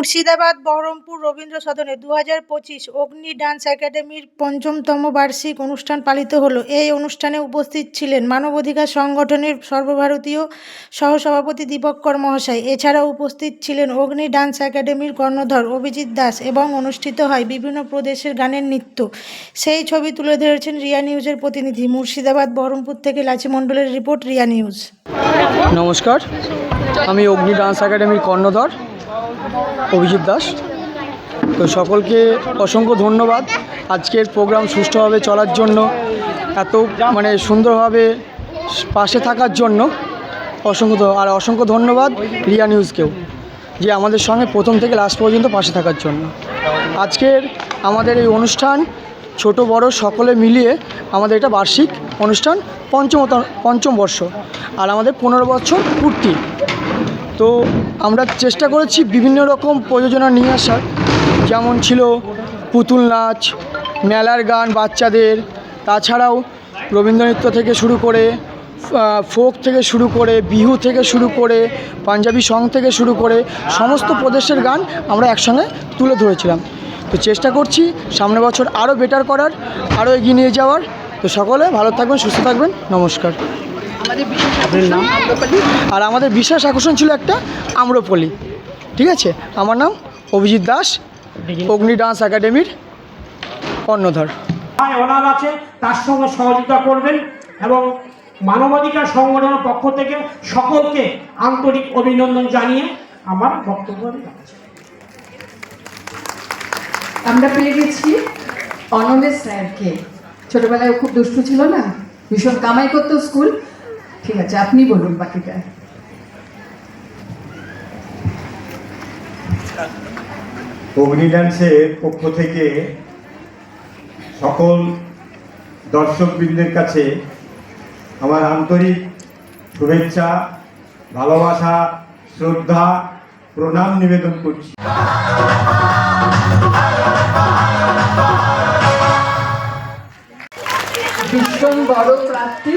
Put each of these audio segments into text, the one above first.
মুর্শিদাবাদ, বহরমপুর, রবীন্দ্র সদনে দু হাজার পঁচিশ অগ্নি ডান্স একাডেমির পঞ্চমতম বার্ষিক অনুষ্ঠান পালিত হলো। এই অনুষ্ঠানে উপস্থিত ছিলেন মানবাধিকার সংগঠনের সর্বভারতীয় সহসভাপতি দীপঙ্কর মহাশয়। এছাড়াও উপস্থিত ছিলেন অগ্নি ডান্স একাডেমির কর্ণধর অভিজিৎ দাস এবং অনুষ্ঠিত হয় বিভিন্ন প্রদেশের গানের নৃত্য। সেই ছবি তুলে ধরেছেন রিয়া নিউজের প্রতিনিধি। মুর্শিদাবাদ, বহরমপুর থেকে লাচি মণ্ডলের রিপোর্ট, রিয়া নিউজ। নমস্কার, আমি অগ্নি ডান্স একাডেমির কর্ণধর। অভিজিৎ দাস। তো সকলকে অসংখ্য ধন্যবাদ। আজকের প্রোগ্রাম সুষ্ঠুভাবে চলার জন্য, এত মানে সুন্দরভাবে পাশে থাকার জন্য অসংখ্য আর অসংখ্য ধন্যবাদ রিয়া নিউজকেও, যে আমাদের সঙ্গে প্রথম থেকে লাস্ট পর্যন্ত পাশে থাকার জন্য। আজকের আমাদের এই অনুষ্ঠান, ছোট বড় সকলে মিলিয়ে আমাদের এটা বার্ষিক অনুষ্ঠান পঞ্চমত পঞ্চম বর্ষ, আর আমাদের পনেরো বছর পূর্তি। তো আমরা চেষ্টা করেছি বিভিন্ন রকম প্রযোজনা নিয়ে আসার। যেমন ছিল পুতুল নাচ, মেলার গান বাচ্চাদের, তাছাড়াও রবীন্দ্রনৃত্য থেকে শুরু করে ফোক থেকে শুরু করে, বিহু থেকে শুরু করে, পাঞ্জাবি সং থেকে শুরু করে, সমস্ত প্রদেশের গান আমরা একসঙ্গে তুলে ধরেছিলাম। তো চেষ্টা করছি সামনের বছর আরও বেটার করার, আরও এগিয়ে নিয়ে যাওয়ার। তো সকলে ভালো থাকবেন, সুস্থ থাকবেন, নমস্কার। আর আমাদের বিশেষ আকর্ষণ ছিল একটা আম্রপলি ঠিক আছে? আমার নাম অভিজিৎ দাস অগ্নি ডান্স একাডেমির কর্ণধর। অনাথ আছে তার সঙ্গে সহযোগিতা করবেন এবং মানবাধিকার সংগঠনের পক্ষ থেকে সকলকে আন্তরিক অভিনন্দন জানিয়ে আমার বক্তব্য আমরা পেয়ে গেছি অনলের স্যারকে। ছোটবেলায় খুব দুষ্টু ছিল না? ভীষণ কামাই করতো স্কুল। ঠিক আছে আপনি বলুন বাকিটা। অগ্নি ডান্সের পক্ষ থেকে সকল দর্শকবৃন্দের কাছে আমার আন্তরিক শুভেচ্ছা ভালোবাসা শ্রদ্ধা প্রণাম নিবেদন করছি। ভীষণ বড় প্রাপ্তি।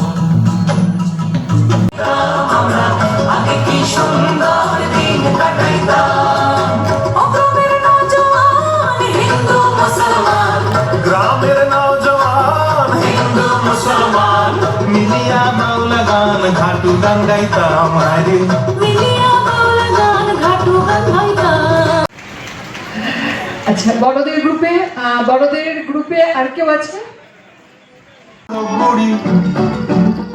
গ্রামের নওজওয়ান হিন্দু মুসলমান। মিলিয়া বাউলা গান ঘাটু গান গাইতাম আরে। আচ্ছা বড়দের গ্রুপে বড়দের গ্রুপে আর কেউ আছে?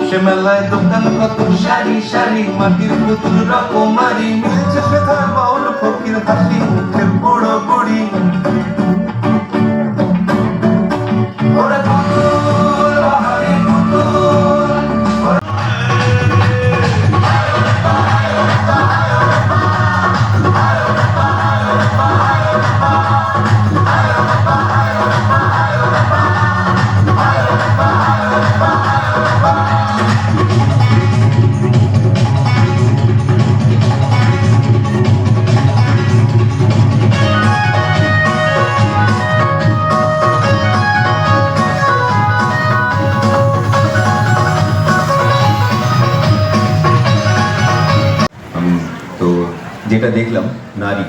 সে মেলায় দোকান কত? সারি সারি মাটির পুতুল, রকমারি। মিলছে সেথায় বাউল, ফকির হাসি মুখের বুড়ো যেটা দেখলাম, নারী।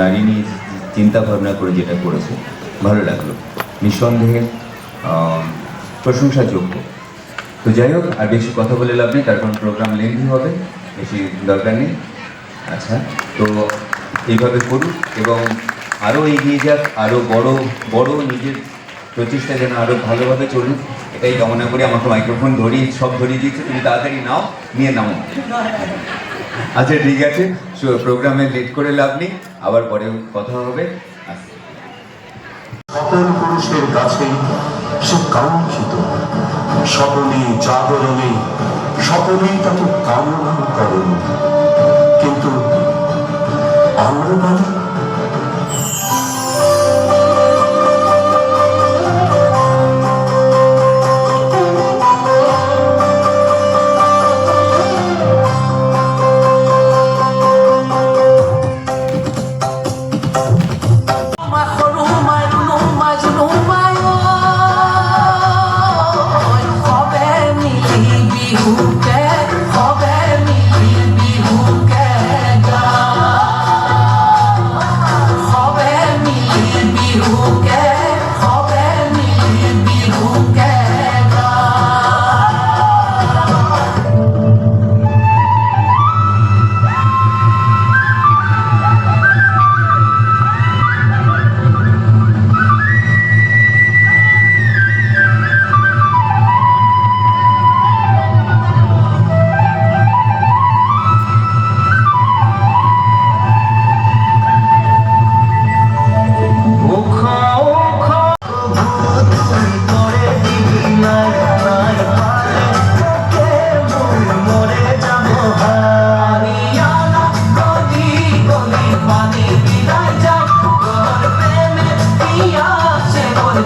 নারী নিয়ে চিন্তা ভাবনা করে যেটা করেছে, ভালো লাগল। নিঃসন্দেহে প্রশংসাযোগ্য। তো যাই হোক, আর বেশি কথা বলে লাভ নেই, তার কারণ প্রোগ্রাম লেন্থি হবে, বেশি দরকার নেই। আচ্ছা তো এইভাবে করুক এবং আরও এগিয়ে যাক আরও বড় বড় নিজের প্রচেষ্টা যেন আরও ভালোভাবে চলুক, এটাই কামনা করি। আমাকে মাইক্রোফোন ধরিয়ে, সব ধরিয়ে দিচ্ছে তুমি তাড়াতাড়ি নাও, নিয়ে নাও। আচ্ছা ঠিক আছে। প্রোগ্রামে লেট করে লাভ নেই। আবার পরে কথা হবে। আচ্ছা। সকল পুরুষের কাছে সে কাঙ্ক্ষিত। সকলে জাগরণে, সকলেই তাকে কামনা করেন। কিন্তু আমরা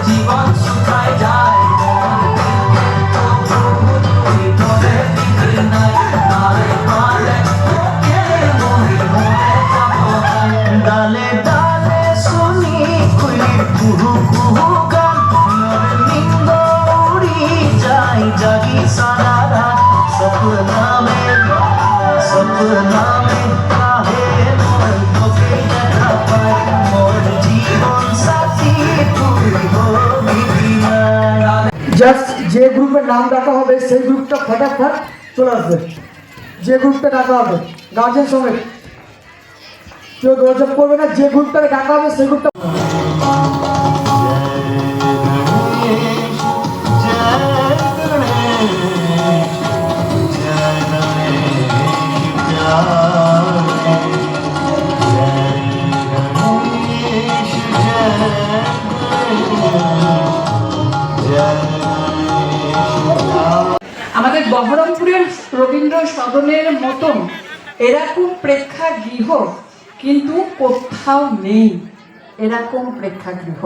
জীবন শুকায় যায় গ্রুপের নাম ডাকা হবে, সেই গ্রুপটা ফটাফট চলে আসবে। যে গ্রুপটা ডাকা হবে গার্জেন সমেত। কেউ দরজা করবে না, যে গ্রুপটাকে ডাকা হবে, সেই গ্রুপটা বহরমপুরের রবীন্দ্র সদনের মতন এরকম প্রেক্ষাগৃহ কিন্তু কোথাও নেই। এরকম প্রেক্ষাগৃহ।